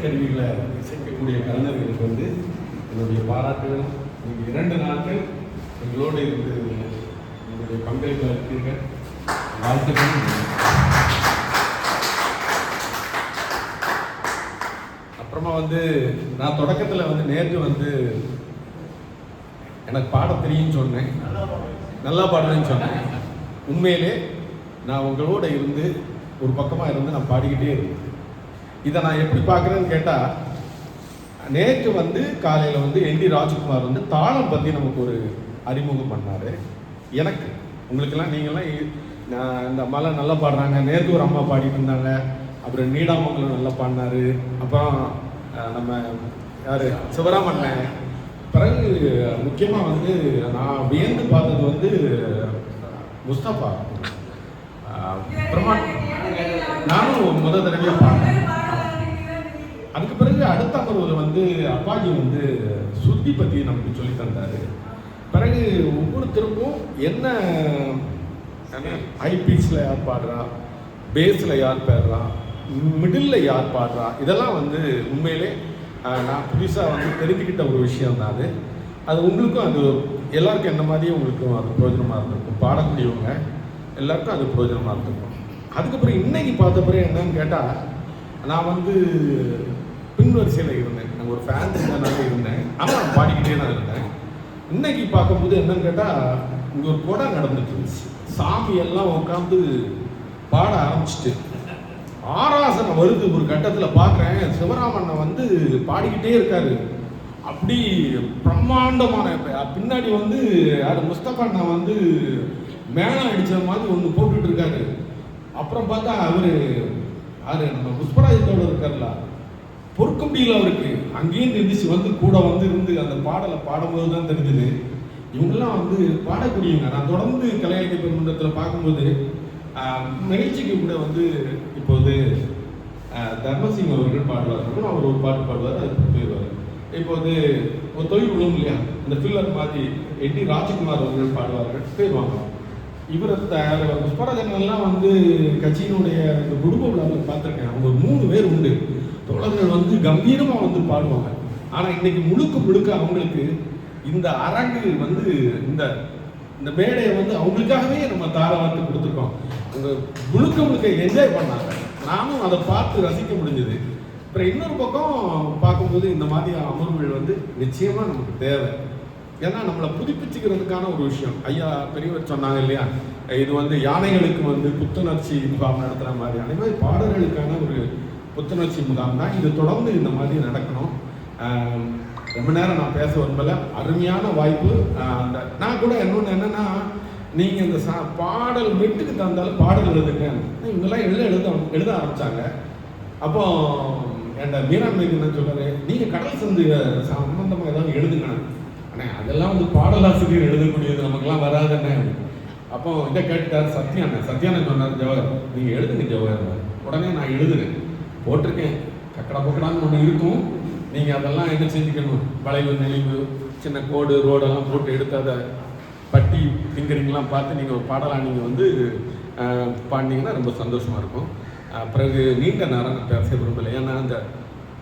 இசைக்கருவிகளை இசைக்கக்கூடிய கலைஞர்களுக்கு வந்து என்னுடைய பாராட்டுகள். நீங்கள் இரண்டு நாட்கள் எங்களோடு இருந்து உங்களுடைய பங்களிப்பு இருக்கீர்கள் வாழ்த்துக்கள். அப்புறமா வந்து நான் தொடக்கத்தில் வந்து நேற்று வந்து எனக்கு பாட தெரியும்னு சொன்னேன். நல்லா பாடுறேன்னு சொன்னேன். உண்மையிலே நான் உங்களோட இருந்து ஒரு பக்கமாக இருந்து நான் பாடிக்கிட்டே இருந்தேன். இதை நான் எப்படி பார்க்குறேன்னு கேட்டால் நேற்று வந்து காலையில் வந்து என் டி ராஜ்குமார் வந்து தாளம் பற்றி நமக்கு ஒரு அறிமுகம் பண்ணார். எனக்கு உங்களுக்கெல்லாம் நீங்கள்லாம் இந்த அம்மாலாம் நல்லா பாடுறாங்க. நேற்று ஒரு அம்மா பாடிட்டு இருந்தாங்க. அப்புறம் நீடாமங்கலம் நல்லா பாடினாரு. அப்புறம் நம்ம யார்? சிவராமண்ணன் பிறகு முக்கியமாக வந்து நான் வியந்து பார்த்தது வந்து முஸ்தபா. அஹ், பிரம்மா நானும் முத தடவையாக பார்த்தேன். அதுக்கு பிறகு அடுத்த அமர்வில் வந்து அப்பாஜி வந்து சுத்தி பற்றி நமக்கு சொல்லி தந்தார். பிறகு ஒவ்வொருத்தருக்கும் என்ன ஹை பீச்சில் யார் பாடுறா பேஸில் யார் பாடுறா மிடில் யார் பாடுறா இதெல்லாம் வந்து உண்மையிலே நான் புதுசாக வந்து தெரிஞ்சுக்கிட்ட ஒரு விஷயம் தான் அது. அது உங்களுக்கும் அது எல்லாருக்கும் என்ன மாதிரியே உங்களுக்கும் அது பிரயோஜனமாக இருந்திருக்கும். பாடக்கூடியவங்க எல்லாருக்கும் அது பிரயோஜனமாக இருந்திருக்கும். அதுக்கப்புறம் இன்னைக்கு பார்த்த பிறகு என்னன்னு கேட்டால் நான் வந்து பின்வரிசையில் இருந்தேன். நான் ஒரு ஃபேன் இருந்தாலும் இருந்தேன். ஆனால் நான் பாடிக்கிட்டே தான் இருந்தேன். இன்னைக்கு பார்க்கும்போது என்னன்னு கேட்டால் இங்கே ஒரு கொடை நடந்துட்டு இருந்துச்சு. சாமி எல்லாம் உட்காந்து பாட ஆரம்பிச்சிட்டு. ஆராசனம் வருது ஒரு கட்டத்தில் பார்க்குறேன் சிவராமண்ணை வந்து பாடிக்கிட்டே இருக்காரு. அப்படி பிரம்மாண்டமான பின்னாடி வந்து அது முஸ்தபா அண்ணா வந்து மேலே அடித்த மாதிரி ஒன்று போட்டு அப்புறம் பார்த்தா அவர் யாரு நம்ம புஷ்பராஜத்தோடு இருக்கார்ல பொறுக்க முடியல அவருக்கு அங்கேயும் எந்திரிச்சு வந்து கூட வந்து இருந்து அந்த பாடலை பாடும்போது தான் தெரிஞ்சது. இவங்கெல்லாம் வந்து பாடக்கூடியவங்க. நான் தொடர்ந்து கலைஞர் பெருமன்றத்தில் பார்க்கும்போது நிகழ்ச்சிக்கு கூட வந்து இப்போது தர்மசிங் அவர்கள் பாடுவார். அப்புறம் அவர் ஒரு பாட்டு பாடுவார் அது போயிடுவார். இப்போது ஒரு தொழில் விழும் இல்லையா? இந்த ஃபில்லர் மாதிரி எட்டி ராஜ்குமார் அவர்கள் பாடுவார்கள். போயிடுவாங்க. இவர் புஷ்பராஜன் எல்லாம் வந்து கட்சியினுடைய இந்த குடும்ப விழாவில் பார்த்துருக்கேன். அவங்க மூணு பேர் உண்டு. தோழர்கள் வந்து கம்பீரமாக வந்து பாடுவாங்க. ஆனால் இன்னைக்கு முழுக்க முழுக்க அவங்களுக்கு இந்த அரங்கு வந்து இந்த இந்த மேடையை வந்து அவங்களுக்காகவே நம்ம தாராளத்து கொடுத்துருக்கோம். அவங்க முழுக்க முழுக்க என்ஜாய் பண்ணாங்க. நானும் அதை பார்த்து ரசிக்க முடிஞ்சது. அப்புறம் இன்னொரு பக்கம் பார்க்கும்போது இந்த மாதிரி அமர்வுகள் வந்து நிச்சயமாக நமக்கு தேவை. ஏன்னா நம்மளை புதுப்பிச்சுக்கிறதுக்கான ஒரு விஷயம். ஐயா பெரியவர் சொன்னாங்க இல்லையா? இது வந்து யானைகளுக்கு வந்து புத்துணர்ச்சி முகாம் நடத்துகிற மாதிரி. அதே மாதிரி பாடல்களுக்கான ஒரு புத்துணர்ச்சி முகாம் தான். இது தொடர்ந்து இந்த மாதிரி நடக்கணும். ரொம்ப நேரம் நான் பேச விரும்பல. அருமையான வாய்ப்பு. அந்த நான் கூட இன்னொன்று என்னன்னா நீங்கள் இந்த சா பாடல் மெட்டுக்கு தந்தாலும் பாடல் எழுதுங்க. இவங்கெல்லாம் எழுத எழுத எழுத ஆரம்பித்தாங்க அப்போ என் மீரான் என்ன சொல்றாரு? நீங்கள் கடல் சந்து சம்மந்தமாக ஏதாவது இதெல்லாம் வந்து பாடலாசிரியர் எழுதக்கூடியது நமக்கெல்லாம் வராதுண்ணே அப்போ இதை கேட்டார் சத்யாண்ணே சத்யாண்ணே சொன்னார் ஜவஹர் நீங்க எழுதுங்க ஜவஹர். உடனே நான் எழுதுனேன் போட்டிருக்கேன். கக்கடா பக்கடான்னு ஒன்று இருக்கும். நீங்கள் அதெல்லாம் என்ன செஞ்சுக்கணும்? வளைவு நெளிவு சின்ன கோடு ரோடெல்லாம் போட்டு எடுத்து அதை பட்டி ஃபிங்கரிங்லாம் பார்த்து நீங்கள் ஒரு பாடலாம் நீங்கள் வந்து பாடினீங்கன்னா ரொம்ப சந்தோஷமாக இருக்கும். பிறகு நீண்ட நேரம் நான் பேச விரும்பலை. ஏன்னா அந்த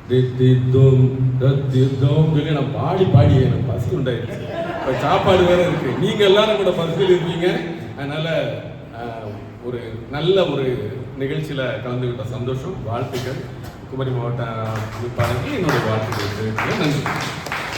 தி தி தோம் தி தோம் சொல்லி நான் பாடி பாடி எனக்கு பசி உண்டாயிருச்சு இப்போ சாப்பாடு வேற இருக்கு. நீங்கள் எல்லாரும் கூட பசியில் இருக்கீங்க அதனால் ஒரு நல்ல ஒரு நிகழ்ச்சியில் கலந்துக்கிட்ட சந்தோஷம் வாழ்த்துக்கள். குமரி மாவட்ட அமைப்பாளருக்கு என்னுடைய வாழ்த்துக்கள் நன்றி.